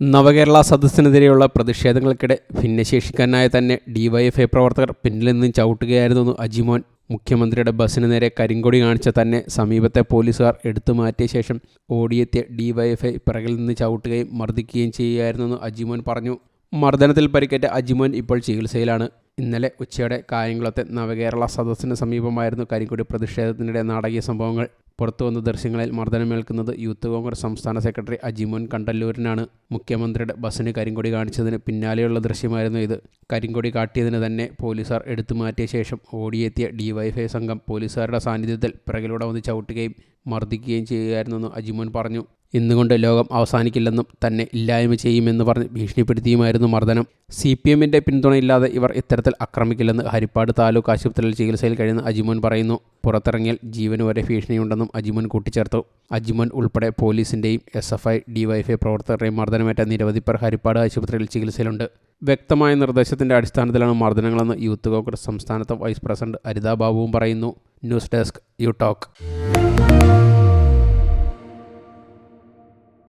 നവകേരള സദസ്സിനെതിരെയുള്ള പ്രതിഷേധങ്ങൾക്കിടെ ഭിന്നശേഷിക്കാരനായ തന്നെ ഡിവൈഎഫ്ഐ പ്രവർത്തകർ പിന്നിൽ നിന്നും ചവിട്ടുകയായിരുന്നു അജിമോൻ. മുഖ്യമന്ത്രിയുടെ ബസ്സിന് നേരെ കരിങ്കൊടി കാണിച്ച തന്നെ സമീപത്തെ പോലീസുകാർ എടുത്തു മാറ്റിയ ശേഷം ഓടിയെത്തിയ ഡിവൈഎഫ്ഐ പിറകിൽ നിന്ന് ചവിട്ടുകയും മർദ്ദിക്കുകയും ചെയ്യുകയായിരുന്നെന്ന് അജിമോൻ പറഞ്ഞു. മർദ്ദനത്തിൽ പരിക്കേറ്റ അജിമോൻ ഇപ്പോൾ ചികിത്സയിലാണ്. ഇന്നലെ ഉച്ചയോടെ കായംകുളത്തെ നവകേരള സദസ്സിന് സമീപമായിരുന്നു കരിങ്കൊടി പ്രതിഷേധത്തിനിടെ നാടകീയ സംഭവങ്ങൾ. പുറത്തുവന്ന ദൃശ്യങ്ങളിൽ മർദ്ദനമേൽക്കുന്നത് യൂത്ത് കോൺഗ്രസ് സംസ്ഥാന സെക്രട്ടറി അജിമോൻ കണ്ടല്ലൂരിനാണ്. മുഖ്യമന്ത്രിയുടെ ബസ്സിന് കരിങ്കൊടി കാണിച്ചതിന് പിന്നാലെയുള്ള ദൃശ്യമായിരുന്നു ഇത്. കരിങ്കൊടി കാട്ടിയതിന് തന്നെ പോലീസുകാർ എടുത്തു മാറ്റിയ ശേഷം ഓടിയെത്തിയ ഡിവൈഫൈ സംഘം പോലീസുകാരുടെ സാന്നിധ്യത്തിൽ പിറകിലൂടെ വന്ന് ചവിട്ടുകയും മർദ്ദിക്കുകയും ചെയ്യുകയായിരുന്നെന്ന് അജിമോൻ പറഞ്ഞു. ഇന്നുകൊണ്ട് ലോകം അവസാനിക്കില്ലെന്നും തന്നെ ഇല്ലായ്മ ചെയ്യുമെന്ന് പറഞ്ഞ് ഭീഷണിപ്പെടുത്തിയുമായിരുന്നു മർദ്ദനം. സി പി എമ്മിന്റെ പിന്തുണയില്ലാതെ ഇവർ ഇത്തരത്തിൽ ആക്രമിക്കില്ലെന്ന് ഹരിപ്പാട് താലൂക്ക് ആശുപത്രിയിൽ ചികിത്സയിൽ കഴിയുന്ന അജിമോൻ പറയുന്നു. പുറത്തിറങ്ങിയാൽ ജീവന് വരെ ഭീഷണിയുണ്ടെന്നും അജിമോൻ കൂട്ടിച്ചേർത്തു. അജിമോൻ ഉൾപ്പെടെ പോലീസിന്റെയും എസ് എഫ് ഐ ഡിവൈഎഫ്ഐ പ്രവർത്തകരുടെയും മർദ്ദനമേറ്റ നിരവധി പേർ ഹരിപ്പാട് ആശുപത്രിയിൽ ചികിത്സയിലുണ്ട്. വ്യക്തമായ നിർദ്ദേശത്തിന്റെ അടിസ്ഥാനത്തിലാണ് മർദ്ദനങ്ങളെന്ന് യൂത്ത് കോൺഗ്രസ് സംസ്ഥാനത്തെ വൈസ് പ്രസിഡന്റ് അരിതാ ബാബുവും പറയുന്നു. News desk you talk.